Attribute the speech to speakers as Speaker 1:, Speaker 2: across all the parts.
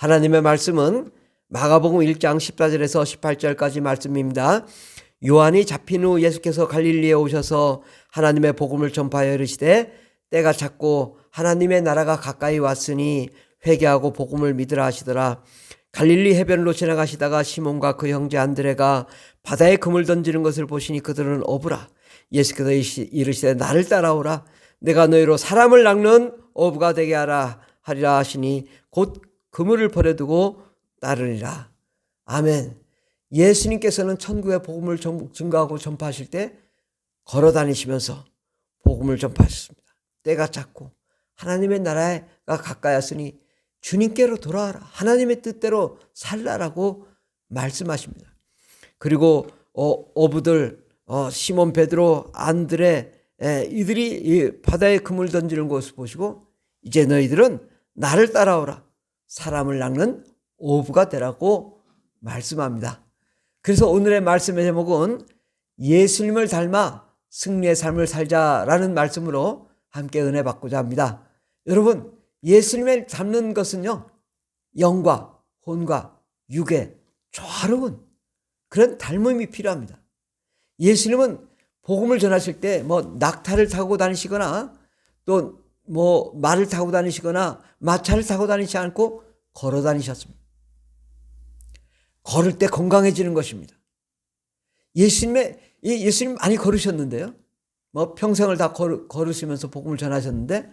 Speaker 1: 하나님의 말씀은 마가복음 1장 14절에서 18절까지 말씀입니다. 요한이 잡힌 후 예수께서 갈릴리에 오셔서 하나님의 복음을 전파하여 이르시되 때가 찼고 하나님의 나라가 가까이 왔으니 회개하고 복음을 믿으라 하시더라. 갈릴리 해변으로 지나가시다가 시몬과 그 형제 안드레가 바다에 금을 던지는 것을 보시니 그들은 어부라. 예수께서 이르시되 나를 따라오라. 내가 너희로 사람을 낚는 어부가 되게 하라 하리라 하시니 곧 그물을 버려두고 따르리라. 아멘. 예수님께서는 천국의 복음을 증거하고 전파하실 때 걸어 다니시면서 복음을 전파하셨습니다. 때가 찼고 하나님의 나라가 가까이 왔으니 주님께로 돌아와라. 하나님의 뜻대로 살라라고 말씀하십니다. 그리고 어, 부들 어, 시몬 베드로 안드레 에, 이들이 바다에 그물 던지는 것을 보시고 이제 너희들은 나를 따라오라. 사람을 낚는 오부가 되라고 말씀합니다. 그래서 오늘의 말씀의 제목은 예수님을 닮아 승리의 삶을 살자라는 말씀으로 함께 은혜 받고자 합니다. 여러분, 예수님을 닮는 것은요, 영과 혼과 육의 조화로운 그런 닮음이 필요합니다. 예수님은 복음을 전하실 때 뭐 낙타를 타고 다니시거나 또 뭐 말을 타고 다니시거나 마차를 타고 다니지 않고 걸어 다니셨습니다. 걸을 때 건강해지는 것입니다. 예수님의 예수님 많이 걸으셨는데요. 뭐 평생을 다 걸, 걸으시면서 복음을 전하셨는데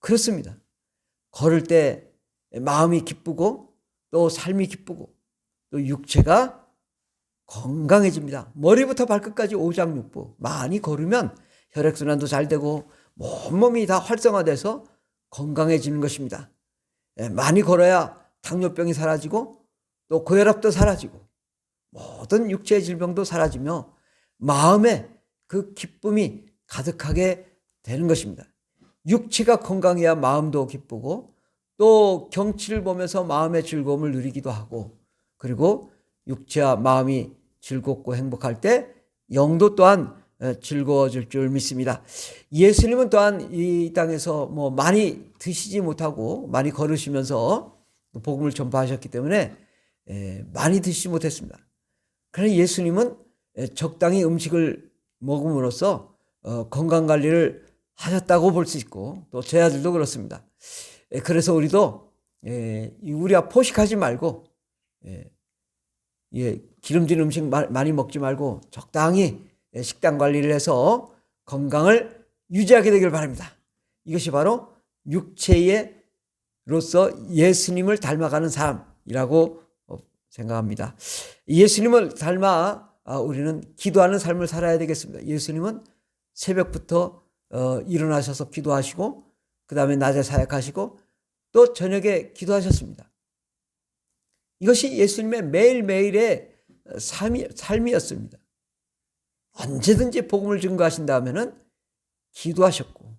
Speaker 1: 그렇습니다. 걸을 때 마음이 기쁘고 또 삶이 기쁘고 또 육체가 건강해집니다. 머리부터 발끝까지 오장육부 많이 걸으면 혈액순환도 잘 되고 온몸이 다 활성화돼서 건강해지는 것입니다. 예, 많이 걸어야 당뇨병이 사라지고 또 고혈압도 사라지고 모든 육체의 질병도 사라지며 마음에 그 기쁨이 가득하게 되는 것입니다. 육체가 건강해야 마음도 기쁘고 또 경치를 보면서 마음의 즐거움을 누리기도 하고 그리고 육체와 마음이 즐겁고 행복할 때 영도 또한 즐거워질 줄 믿습니다. 예수님은 또한 이 땅에서 뭐 많이 드시지 못하고 많이 걸으시면서 복음을 전파하셨기 때문에 많이 드시지 못했습니다. 그러나 예수님은 적당히 음식을 먹음으로써 어, 건강 관리를 하셨다고 볼 수 있고 또 제 아들도 그렇습니다. 그래서 우리도 우리가 포식하지 말고 기름진 음식 많이 먹지 말고 적당히 식단 관리를 해서 건강을 유지하게 되길 바랍니다. 이것이 바로 육체의로서 예수님을 닮아가는 삶이라고 생각합니다. 예수님을 닮아 아, 우리는 기도하는 삶을 살아야 되겠습니다. 예수님은 새벽부터 어, 일어나셔서 기도하시고 그 다음에 낮에 사역하시고 또 저녁에 기도하셨습니다. 이것이 예수님의 매일매일의 삶이, 삶이었습니다. 언제든지 복음을 증거하신 다음에는 기도하셨고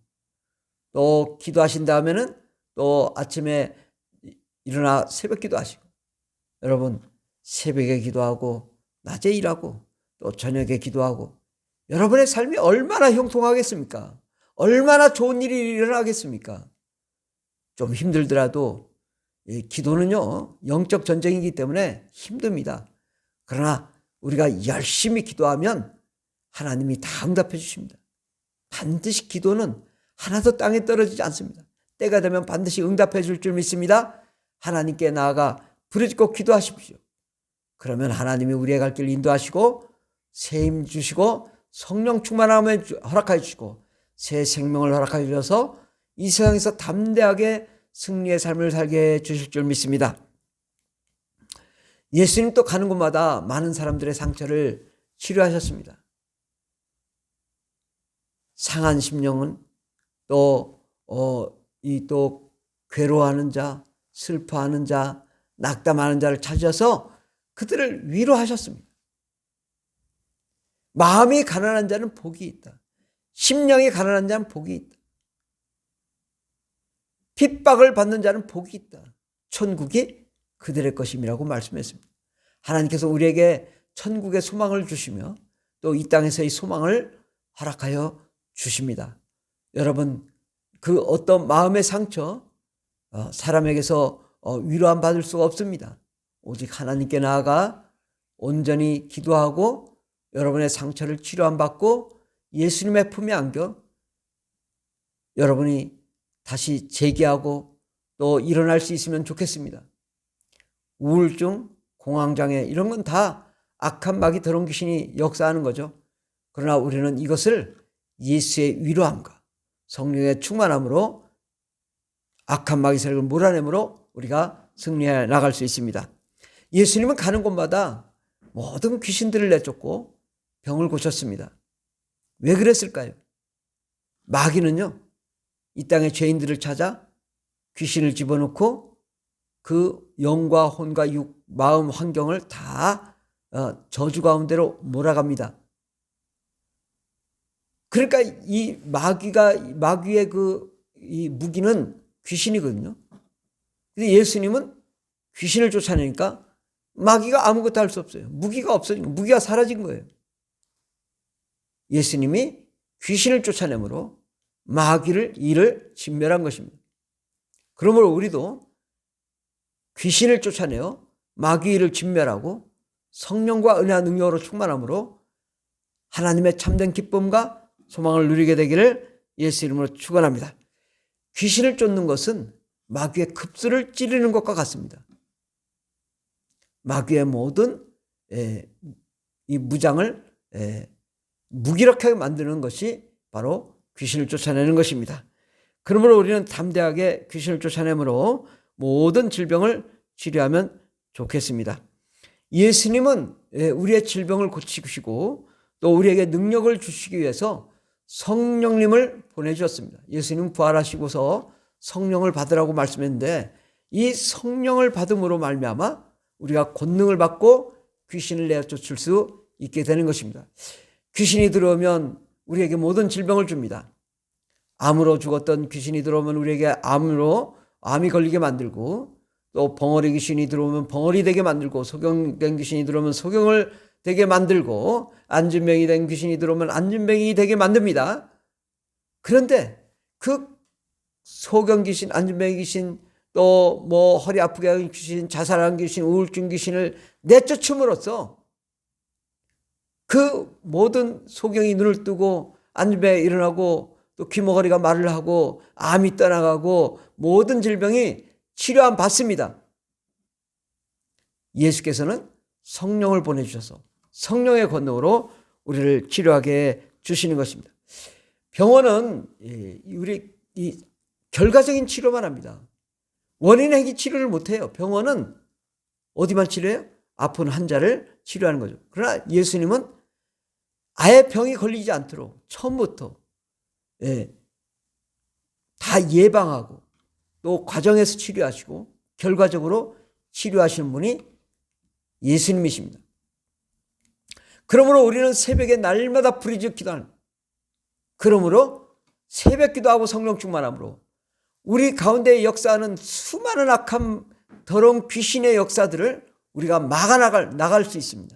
Speaker 1: 또 기도하신 다음에는 또 아침에 일어나 새벽 기도하시고 여러분 새벽에 기도하고 낮에 일하고 또 저녁에 기도하고 여러분의 삶이 얼마나 형통하겠습니까? 얼마나 좋은 일이 일어나겠습니까? 좀 힘들더라도 기도는요 영적 전쟁이기 때문에 힘듭니다. 그러나 우리가 열심히 기도하면 하나님이 다 응답해 주십니다. 반드시 기도는 하나도 땅에 떨어지지 않습니다. 때가 되면 반드시 응답해 줄 줄 믿습니다. 하나님께 나아가 부르짖고 기도하십시오. 그러면 하나님이 우리의 갈 길 인도하시고 새힘 주시고 성령 충만함을 허락하여 주시고 새 생명을 허락하여 주셔서 이 세상에서 담대하게 승리의 삶을 살게 해 주실 줄 믿습니다. 예수님 또 가는 곳마다 많은 사람들의 상처를 치료하셨습니다. 상한 심령은 또, 어, 이 또 괴로워하는 자, 슬퍼하는 자, 낙담하는 자를 찾아서 그들을 위로하셨습니다. 마음이 가난한 자는 복이 있다. 심령이 가난한 자는 복이 있다. 핍박을 받는 자는 복이 있다. 천국이 그들의 것임이라고 말씀했습니다. 하나님께서 우리에게 천국의 소망을 주시며 또 이 땅에서의 소망을 허락하여 주십니다. 여러분, 그 어떤 마음의 상처, 어, 사람에게서 어, 위로함 받을 수가 없습니다. 오직 하나님께 나아가 온전히 기도하고 여러분의 상처를 치료함 받고 예수님의 품에 안겨 여러분이 다시 재기하고 또 일어날 수 있으면 좋겠습니다. 우울증, 공황장애 이런 건 다 악한 마귀 더러운 귀신이 역사하는 거죠. 그러나 우리는 이것을 예수의 위로함과 성령의 충만함으로 악한 마귀 세력을 몰아내므로 우리가 승리해 나갈 수 있습니다. 예수님은 가는 곳마다 모든 귀신들을 내쫓고 병을 고쳤습니다. 왜 그랬을까요? 마귀는요, 이 땅의 죄인들을 찾아 귀신을 집어넣고 그 영과 혼과 육, 마음 환경을 다 어, 저주 가운데로 몰아갑니다. 그러니까 이 마귀가 마귀의 그 이 무기는 귀신이거든요. 근데 예수님은 귀신을 쫓아내니까 마귀가 아무것도 할 수 없어요. 무기가 없어진 무기가 사라진 거예요. 예수님이 귀신을 쫓아내므로 마귀를 이를 진멸한 것입니다. 그러므로 우리도 귀신을 쫓아내어 마귀를 진멸하고 성령과 은혜와 능력으로 충만함으로 하나님의 참된 기쁨과 소망을 누리게 되기를 예수 이름으로 축원합니다. 귀신을 쫓는 것은 마귀의 급수를 찌르는 것과 같습니다. 마귀의 모든 에, 이 무장을 에, 무기력하게 만드는 것이 바로 귀신을 쫓아내는 것입니다. 그러므로 우리는 담대하게 귀신을 쫓아내므로 모든 질병을 치료하면 좋겠습니다. 예수님은 예, 우리의 질병을 고치시고 또 우리에게 능력을 주시기 위해서 성령님을 보내주셨습니다. 예수님 부활하시고서 성령을 받으라고 말씀했는데 이 성령을 받음으로 말미암아 우리가 권능을 받고 귀신을 내쫓을 수 있게 되는 것입니다. 귀신이 들어오면 우리에게 모든 질병을 줍니다. 암으로 죽었던 귀신이 들어오면 우리에게 암으로 암이 걸리게 만들고 또 벙어리 귀신이 들어오면 벙어리 되게 만들고 소경된 귀신이 들어오면 소경을 되게 만들고 안진병이 된 귀신이 들어오면 안진병이 되게 만듭니다. 그런데 그 소경 귀신, 안진병 귀신, 또 뭐 허리 아프게 하는 귀신, 자살한 귀신, 우울증 귀신을 내쫓음으로써 그 모든 소경이 눈을 뜨고 안진병이 일어나고 또 귀머거리가 말을 하고 암이 떠나가고 모든 질병이 치료함 받습니다. 예수께서는 성령을 보내주셔서 성령의 권능으로 우리를 치료하게 주시는 것입니다. 병원은 우리 이 결과적인 치료만 합니다. 원인 해기 치료를 못 해요. 병원은 어디만 치료해요? 아픈 환자를 치료하는 거죠. 그러나 예수님은 아예 병이 걸리지 않도록 처음부터 예, 다 예방하고 또 과정에서 치료하시고 결과적으로 치료하시는 분이 예수님이십니다. 그러므로 우리는 새벽에 날마다 부르짖 기도하는 그러므로 새벽 기도하고 성령 충만함으로 우리 가운데 역사하는 수많은 악한 더러운 귀신의 역사들을 우리가 막아 나갈 나갈 수 있습니다.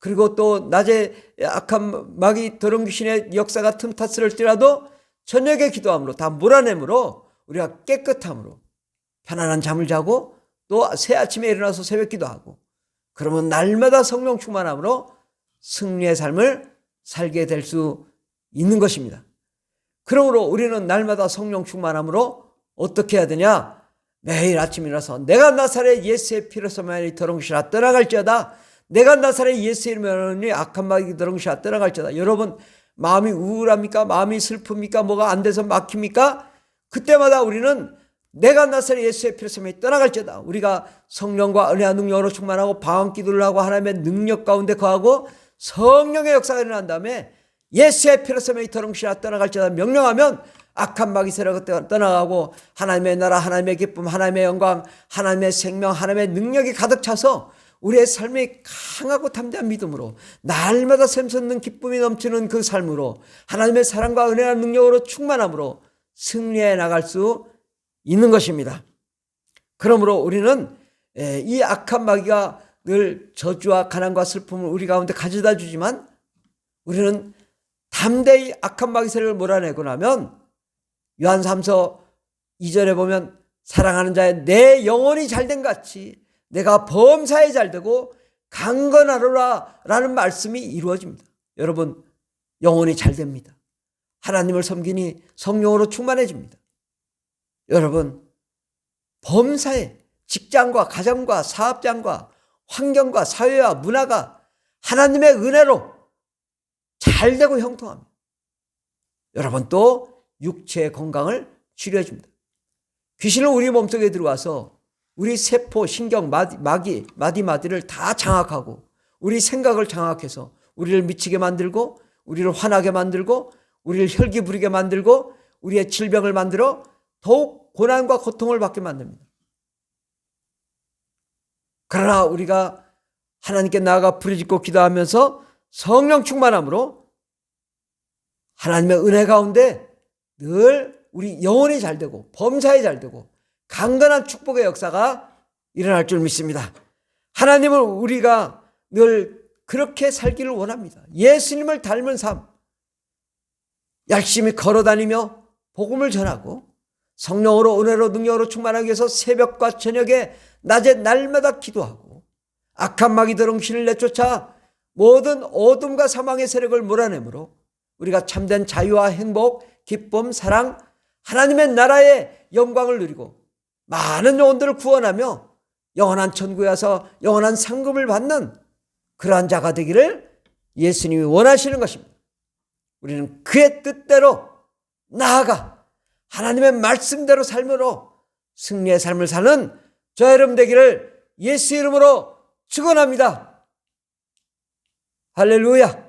Speaker 1: 그리고 또 낮에 악한 마귀 더러운 귀신의 역사가 틈탔을지라도 저녁에 기도함으로 다 몰아내므로 우리가 깨끗함으로 편안한 잠을 자고 또 새 아침에 일어나서 새벽 기도하고 그러면 날마다 성령 충만함으로 승리의 삶을 살게 될 수 있는 것입니다. 그러므로 우리는 날마다 성령 충만함으로 어떻게 해야 되냐? 매일 아침 일어나서 내가 나사렛 예수의 피로서 더러운 것이라 떠나갈지어다. 내가 나사렛 예수의 이름으로 악한 마귀 것이라 떠나갈지어다. 여러분 마음이 우울합니까? 마음이 슬픕니까? 뭐가 안 돼서 막힙니까? 그때마다 우리는 내가 나사렛 예수의 만이 떠나갈지어다. 우리가 성령과 은혜와 능력으로 충만하고 방언 기도를 하고 하나님의 능력 가운데 거하고 성령의 역사가 일어난 다음에 예수의 만이 더러운 것이라 떠나갈지어다 명령하면 악한 마귀 세력을 떠나가고 하나님의 나라, 하나님의 기쁨, 하나님의 영광, 하나님의 생명, 하나님의 능력이 가득 차서 우리의 삶이 강하고 담대한 믿음으로 날마다 샘솟는 기쁨이 넘치는 그 삶으로 하나님의 사랑과 은혜와 능력으로 충만함으로 승리해 나갈 수 있는 것입니다. 그러므로 우리는 이 악한 마귀가 늘 저주와 가난과 슬픔을 우리 가운데 가져다 주지만 우리는 담대히 악한 마귀 세력을 몰아내고 나면 요한 3서 2절에 보면 사랑하는 자의 내 영혼이 잘된 같이 내가 범사에 잘 되고 강건하노라 라는 말씀이 이루어집니다. 여러분 영혼이 잘 됩니다. 하나님을 섬기니 성령으로 충만해집니다. 여러분 범사에 직장과 가정과 사업장과 환경과 사회와 문화가 하나님의 은혜로 잘 되고 형통합니다. 여러분 또 육체의 건강을 치료해 줍니다. 귀신은 우리 몸속에 들어와서 우리 세포, 신경, 마디, 마기, 마디 마디를 다 장악하고 우리 생각을 장악해서 우리를 미치게 만들고 우리를 화나게 만들고 우리를 혈기 부리게 만들고 우리의 질병을 만들어 더욱 고난과 고통을 받게 만듭니다. 그러나 우리가 하나님께 나아가 부르짖고 기도하면서 성령 충만함으로 하나님의 은혜 가운데 늘 우리 영혼이 잘 되고 범사에 잘 되고 강건한 축복의 역사가 일어날 줄 믿습니다. 하나님은 우리가 늘 그렇게 살기를 원합니다. 예수님을 닮은 삶. 열심히 걸어 다니며 복음을 전하고 성령으로 은혜로 능력으로 충만하기 위해서 새벽과 저녁에 낮에 날마다 기도하고 악한 마귀 더렁신을 내쫓아 모든 어둠과 사망의 세력을 몰아내므로 우리가 참된 자유와 행복, 기쁨, 사랑, 하나님의 나라의 영광을 누리고 많은 영혼들을 구원하며 영원한 천국에 와서 영원한 상급을 받는 그러한 자가 되기를 예수님이 원하시는 것입니다. 우리는 그의 뜻대로 나아가 하나님의 말씀대로 삶으로 승리의 삶을 사는 저 여러분 되기를 예수 이름으로 축원합니다. 할렐루야.